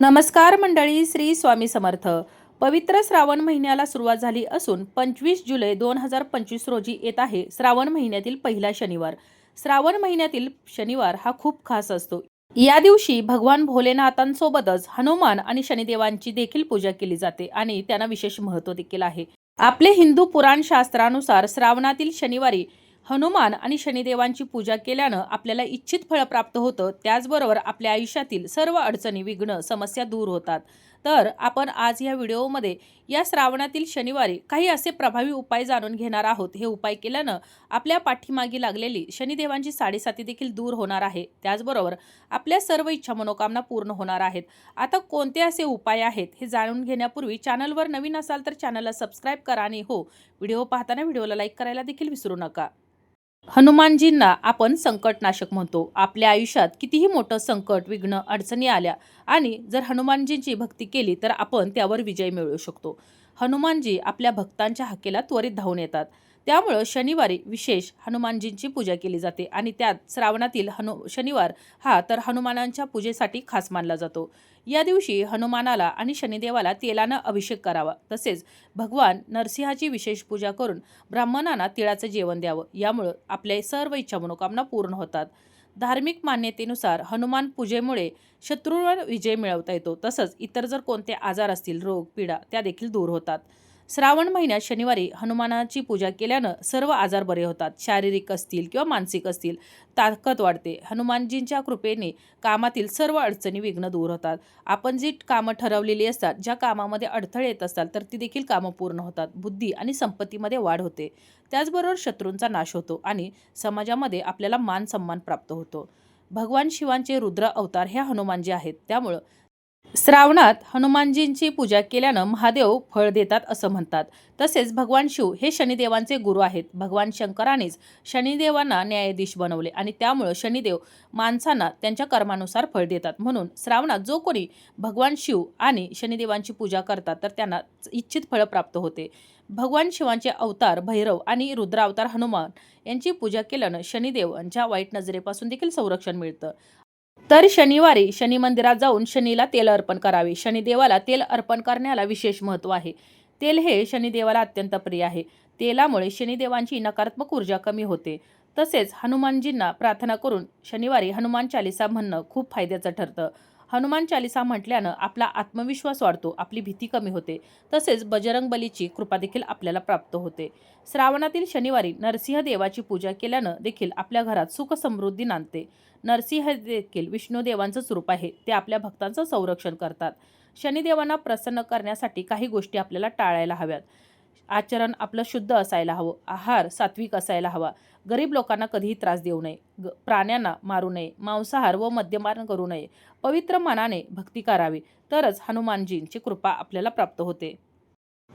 नमस्कार मंडळी श्री स्वामी समर्थ. पवित्र श्रावण महिन्याला सुरुवात झाली असून पंचवीस जुलै दोन हजार पंचवीस रोजी येत आहे श्रावण महिन्यातील पहिला शनिवार. श्रावण महिन्यातील शनिवार हा खूप खास असतो. या दिवशी भगवान भोलेनाथांसोबतच हनुमान आणि शनिदेवांची देखील पूजा केली जाते आणि त्यांना विशेष महत्त्व देखील आहे. आपले हिंदू पुराण शास्त्रानुसार श्रावणातील शनिवारी हनुमान आणि शनिदेवांची पूजा केल्यानं आपल्याला इच्छित फळ प्राप्त होतं. त्याचबरोबर आपल्या आयुष्यातील सर्व अडचणी विघ्न समस्या दूर होतात. तर आपण आज या व्हिडिओमध्ये या श्रावणातील शनिवारी काही असे प्रभावी उपाय जाणून घेणार आहोत. हे उपाय केल्यानं आपल्या पाठीमागे लागलेली शनिदेवांची साडेसाती देखील दूर होणार आहे. त्याचबरोबर आपल्या सर्व इच्छा मनोकामना पूर्ण होणार आहेत. आता कोणते असे उपाय आहेत हे जाणून घेण्यापूर्वी चॅनलवर नवीन असाल तर चॅनलला सबस्क्राईब करा आणि हो व्हिडिओ पाहताना व्हिडिओला लाईक करायला देखील विसरू नका. हनुमानजींना आपण संकटनाशक म्हणतो. आपल्या आयुष्यात कितीही मोठं संकट विघ्न अडचणी आल्या आणि जर हनुमानजींची भक्ती केली तर आपण त्यावर विजय मिळवू शकतो. हनुमानजी आपल्या भक्तांच्या हाकेला त्वरित धावून येतात. त्यामुळं शनिवारी विशेष हनुमानजींची पूजा केली जाते आणि त्यात श्रावणातील हनु शनिवार हा तर हनुमानांच्या पूजेसाठी खास मानला जातो. या दिवशी हनुमानाला आणि शनिदेवाला तेलानं अभिषेक करावा तसेच भगवान नरसिंहाची विशेष पूजा करून ब्राह्मणांना तिळाचं जेवण द्यावं यामुळं आपल्या सर्व इच्छा मनोकामना पूर्ण होतात. धार्मिक मान्यतेनुसार हनुमान पूजेमुळे शत्रूंवर विजय मिळवता येतो तसंच इतर जर कोणते आजार असतील रोग पीडा त्या देखील दूर होतात. श्रावण महिन्यात शनिवारी हनुमानाची पूजा केल्यानं सर्व आजार बरे होतात. शारीरिक असतील किंवा मानसिक असतील ताकद वाढते. हनुमानजींच्या कृपेने कामातील सर्व अडचणी विघ्न दूर होतात. आपण जी कामं ठरवलेली असतात ज्या कामामध्ये अडथळे येत असतात तर ती देखील कामं पूर्ण होतात. बुद्धी आणि संपत्तीमध्ये वाढ होते. त्याचबरोबर शत्रूंचा नाश होतो आणि समाजामध्ये आपल्याला मान सन्मान प्राप्त होतो. भगवान शिवांचे रुद्र अवतार हे हनुमानजी आहेत. त्यामुळं श्रावणात हनुमानजींची पूजा केल्यानं महादेव फळ देतात असं म्हणतात. तसेच भगवान शिव हे शनिदेवांचे गुरु आहेत. भगवान शंकरानेच शनिदेवांना न्यायाधीश बनवले आणि त्यामुळं शनिदेव माणसांना त्यांच्या कर्मानुसार फळ देतात. म्हणून श्रावणात जो कोणी भगवान शिव आणि शनिदेवांची पूजा करतात तर त्यांना इच्छित फळ प्राप्त होते. भगवान शिवांचे अवतार भैरव आणि रुद्रावतार हनुमान यांची पूजा केल्यानं शनिदेवांच्या वाईट नजरेपासून देखील संरक्षण मिळतं. तर शनिवारी शनी मंदिरात जाऊन शनीला तेल अर्पण करावे. शनिदेवाला तेल अर्पण करण्याला विशेष महत्त्व आहे. तेल हे शनिदेवाला अत्यंत प्रिय आहे. तेलामुळे शनिदेवांची नकारात्मक ऊर्जा कमी होते. तसेच हनुमानजींना प्रार्थना करून शनिवारी हनुमान चालिसा म्हणणं खूप फायद्याचं ठरतं. हनुमान चालिसा म्हटल्यानं आपला आत्मविश्वास वाढतो आपली भीती कमी होते. तसेच बजरंग बलीची कृपा देखील आपल्याला प्राप्त होते. श्रावणातील शनिवारी नरसिंह देवाची पूजा केल्यानं देखील आपल्या घरात सुख समृद्धी नांदते. नरसिंह देखील विष्णुदेवांचं स्वरूप आहे ते आपल्या भक्तांचं संरक्षण करतात. शनिदेवांना प्रसन्न करण्यासाठी काही गोष्टी आपल्याला टाळायला हव्यात. आचरण आपलं शुद्ध असायला हवं आहार सात्विक असायला हवा. गरीब लोकांना कधीही त्रास देऊ नये. ग प्राण्यांना मारू नये. मांसाहार व मद्यपान करू नये. पवित्र मनाने भक्ती करावी. तरच हनुमानजींची कृपा आपल्याला प्राप्त होते.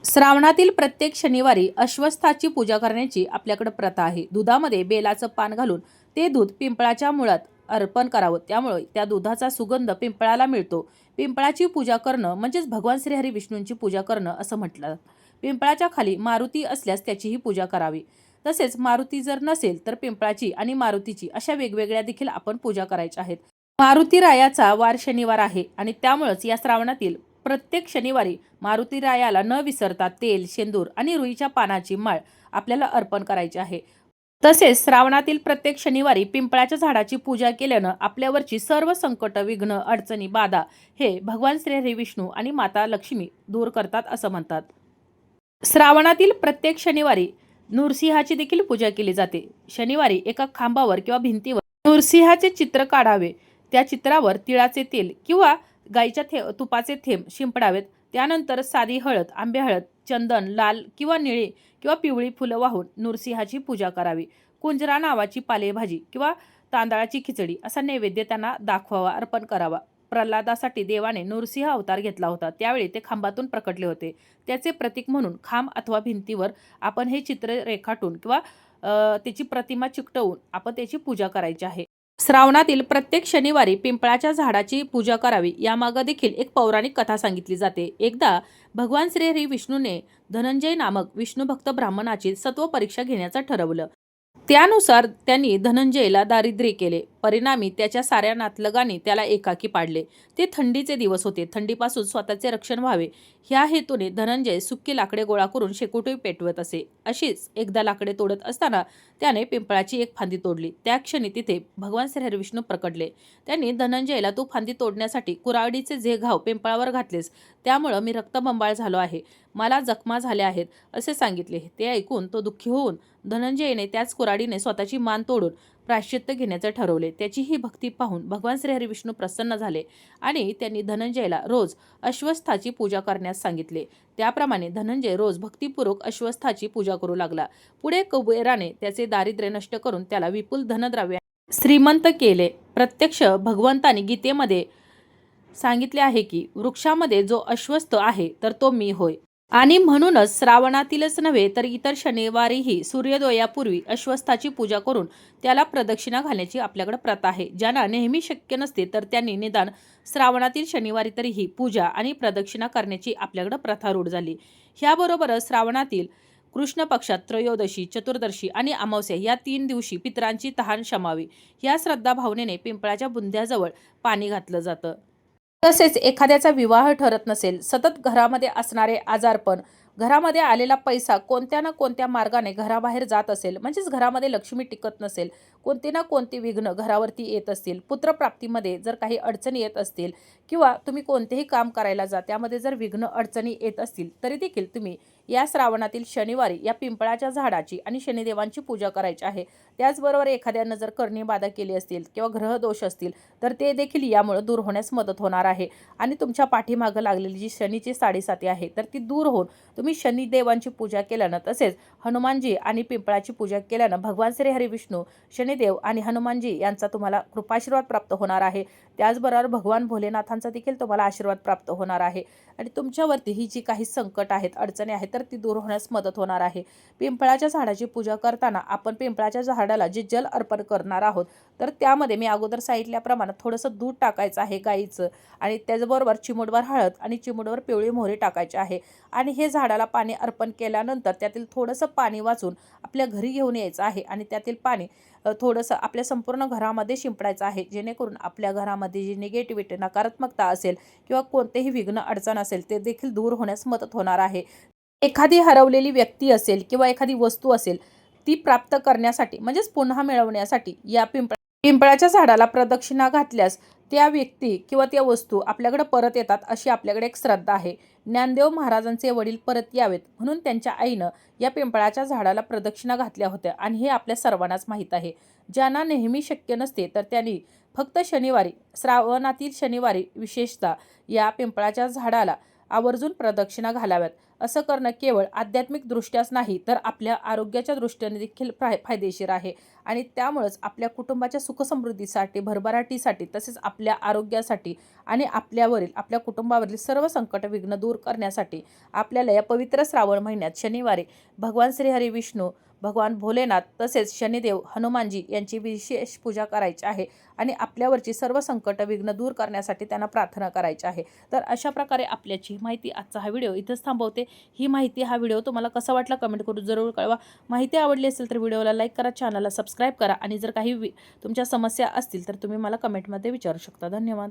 श्रावणातील प्रत्येक शनिवारी अश्वस्थाची पूजा करण्याची आपल्याकडे प्रथा आहे. दुधामध्ये बेलाचं पान घालून ते दूध पिंपळाच्या मुळात अर्पण करावं. त्यामुळे त्या दुधाचा सुगंध पिंपळाला मिळतो. पिंपळाची पूजा करणं म्हणजेच भगवान श्रीहरी विष्णूंची पूजा करणं असं म्हटलं. पिंपळाच्या खाली मारुती असल्यास त्याचीही पूजा करावी. तसेच मारुती जर नसेल तर पिंपळाची आणि मारुतीची अशा वेगवेगळ्या देखील आपण पूजा करायच्या आहेत. मारुती रायाचा वार शनिवार आहे आणि त्यामुळंच या श्रावणातील प्रत्येक शनिवारी मारुती रायाला न विसरता तेल शेंदूर आणि रुईच्या पानाची माळ आपल्याला अर्पण करायची आहे. तसेच श्रावणातील प्रत्येक शनिवारी पिंपळाच्या झाडाची पूजा केल्यानं आपल्यावरची सर्व संकट विघ्न अडचणी बाधा हे भगवान श्री हरी विष्णू आणि माता लक्ष्मी दूर करतात असं म्हणतात. श्रावणातील प्रत्येक शनिवारी नृसिंहाची देखील पूजा केली जाते. शनिवारी एका खांबावर किंवा भिंतीवर नृसिंहाचे चित्र काढावे. त्या चित्रावर तिळाचे तेल किंवा गाईच्या थे तुपाचे थेंब शिंपडावेत. त्यानंतर साधी हळद आंबे हळद चंदन लाल किंवा निळी किंवा पिवळी फुलं वाहून नृसिंहाची पूजा करावी. कुंजरा नावाची पालेभाजी किंवा तांदळाची खिचडी असा नैवेद्य त्यांना दाखवावा अर्पण करावा. प्रल्हादासाठी देवाने नृसिंह अवतार घेतला होता. त्यावेळी ते खांबातून प्रकटले होते. त्याचे प्रतीक म्हणून खांब अथवा भिंतीवर आपण हे चित्र रेखाटून किंवा त्याची प्रतिमा चिकटवून आपण त्याची पूजा करायची आहे. श्रावणातील प्रत्येक शनिवारी पिंपळाच्या झाडाची पूजा करावी यामागं देखील एक पौराणिक कथा सांगितली जाते. एकदा भगवान श्रीहरी विष्णूने धनंजय नामक विष्णूभक्त ब्राह्मणाची सत्व परीक्षा घेण्याचं ठरवलं. त्यानुसार त्यांनी धनंजयला दारिद्र्य केले. परिणामी त्याच्या साऱ्या नातलगाने त्याला एकाकी पाडले. ते थंडीचे दिवस होते. थंडीपासून स्वतःचे रक्षण व्हावे. ह्या हेतूने धनंजय सुक्की लाकडे गोळा करून शेकोटी पेटवत असे. अशीच एकदा लाकडे तोडत असताना त्याने पिंपळाची एक फांदी तोडली. त्या क्षणी तिथे भगवान श्री हरविष्णू प्रकटले. त्यांनी धनंजयला तू फांदी तोडण्यासाठी कुराडीचे जे घाव पिंपळावर घातलेस त्यामुळं मी रक्तबंबाळ झालो आहे. मला जखमा झाल्या आहेत असे सांगितले. ते ऐकून तो दुःखी होऊन धनंजयने त्याच कुराडीने स्वतःची मान तोडून प्राश्चित्य घेण्याचे ठरवले. त्याची ही भक्ती पाहून भगवान श्रीहरी विष्णू प्रसन्न झाले आणि त्यांनी धनंजयला रोज अश्वस्थाची पूजा करण्यास सांगितले. त्याप्रमाणे धनंजय रोज भक्तिपूर्वक अश्वस्थाची पूजा करू लागला. पुढे कुबेराने त्याचे दारिद्र्य नष्ट करून त्याला विपुल धनद्रव्य श्रीमंत केले. प्रत्यक्ष भगवंतानी गीतेमध्ये सांगितले आहे की वृक्षामध्ये जो अश्वस्थ आहे तर तो मी होय. आणि म्हणूनच श्रावणातीलच नव्हे तर इतर शनिवारीही सूर्योदयापूर्वी अश्वस्थाची पूजा करून त्याला प्रदक्षिणा घालण्याची आपल्याकडे प्रथा आहे. ज्यांना नेहमी शक्य नसते तर त्यांनी निदान श्रावणातील शनिवारी तरीही पूजा आणि प्रदक्षिणा करण्याची आपल्याकडे प्रथा रूढ झाली. ह्याबरोबरच श्रावणातील कृष्ण पक्षात त्रयोदशी चतुर्दशी आणि अमावस्या या तीन दिवशी पितरांची तहान शमावी. या श्रद्धा भावनेने पिंपळाच्या बुंध्याजवळ पाणी घातलं जातं. तसेच एखाद्याचा विवाह ठरत नसेल सतत घरामध्ये असणारे आजारपण घरामध्ये आलेला पैसा कोणत्या ना कोणत्या मार्गाने घराबाहेर जात असेल म्हणजेच घरामध्ये लक्ष्मी टिकत नसेल कोणती ना कोणती विघ्न घरावरती येत असतील पुत्रप्राप्तीमध्ये जर काही अडचणी येत असतील किंवा तुम्ही कोणतेही काम करायला जा त्यामध्ये जर विघ्न अडचणी येत असतील तरी देखील तुम्ही या श्रावणातील शनिवारी या पिंपळाच्या झाडाची आणि शनिदेवांची पूजा करायची आहे. त्याचबरोबर एखाद्यानं जर करणी बाधा केली असतील किंवा ग्रहदोष असतील तर ते देखील यामुळे दूर होण्यास मदत होणार आहे. आणि तुमच्या पाठीमागं लागलेली जी शनीची साडेसाती आहे तर ती दूर होऊन तुम्ही शनिदेवांची पूजा केल्यानं तसेच हनुमानजी आणि पिंपळाची पूजा केल्यानं भगवान श्री हरिविष्णू शनी देव आणि हनुमानजी यांचा तुम्हाला कृपाशीर्वाद प्राप्त होणार आहे. त्याचबरोबर भगवान भोलेनाथांचा देखील तुम्हाला आशीर्वाद प्राप्त होणार आहे. आणि तुमच्यावरती ही जी काही संकट आहेत अडचणी आहेत तर ती दूर होण्यास मदत होणार आहे. पिंपळाच्या झाडाची पूजा करताना आपण पिंपळाच्या झाडाला जे जल अर्पण करणार आहोत तर त्यामध्ये मी अगोदर सांगितल्याप्रमाणे थोडंसं दूध टाकायचं आहे गाईचं. आणि त्याचबरोबर चिमुडवर हळद आणि चिमुडवर पिवळी मोहरी टाकायची आहे. आणि हे झाडाला पाणी अर्पण केल्यानंतर त्यातील थोडंसं पाणी वाचून आपल्या घरी घेऊन यायचं आहे. आणि त्यातील पाणी थो थोडंसं आपल्या संपूर्ण घरामध्ये शिंपडायचं आहे. जेणेकरून आपल्या घरामध्ये जी निगेटिव्हिटी नकारात्मकता असेल किंवा कोणतेही विघ्न अडचण असेल ते देखील दूर होण्यास मदत होणार आहे. एखादी हरवलेली व्यक्ती असेल किंवा एखादी वस्तू असेल ती प्राप्त करण्यासाठी म्हणजेच पुन्हा मिळवण्यासाठी या पिंपळ पिंपळाच्या झाडाला प्रदक्षिणा घातल्यास त्या व्यक्ती किंवा त्या वस्तू आपल्याकडे परत येतात अशी आपल्याकडे एक श्रद्धा आहे. ज्ञानदेव महाराजांचे वडील परत यावेत म्हणून त्यांच्या आईनं या पिंपळाच्या झाडाला प्रदक्षिणा घातल्या होत्या आणि हे आपल्या सर्वांनाच माहीत आहे. ज्यांना नेहमी शक्य नसते तर त्यांनी फक्त शनिवारी श्रावणातील शनिवारी विशेषतः या पिंपळाच्या झाडाला आवर्जून प्रदक्षिणा घालाव्यात. असं करणं केवळ आध्यात्मिक दृष्ट्याच नाही तर आपल्या आरोग्याच्या दृष्टीने देखील फाय फायदेशीर आहे. आणि त्यामुळंच आपल्या कुटुंबाच्या सुखसमृद्धीसाठी भरभराटीसाठी तसेच आपल्या आरोग्यासाठी आणि आपल्यावरील आपल्या कुटुंबावरील सर्व संकट विघ्न दूर करण्यासाठी आपल्याला या पवित्र श्रावण महिन्यात शनिवारी भगवान श्रीहरी विष्णू भगवान भोलेनाथ तसेच शनिदेव हनुमानजी यांची विशेष पूजा करायची आहे आणि आपल्यावरची सर्व संकट विघ्न दूर करण्यासाठी त्यांना प्रार्थना करायची आहे. तर अशा प्रकारे आपल्याची माहिती आजचा हा व्हिडिओ इथंच थांबवते. ही माहिती हा व्हिडिओ तुम्हाला कसा वाटला कमेंट करून जरूर कळवा. माहिती आवडली असेल तर व्हिडिओला लाईक करा चॅनलला सबस्क्राईब करा आणि जर काही वि- तुमच्या समस्या असतील तर तुम्ही मला कमेंटमध्ये विचारू शकता. धन्यवाद.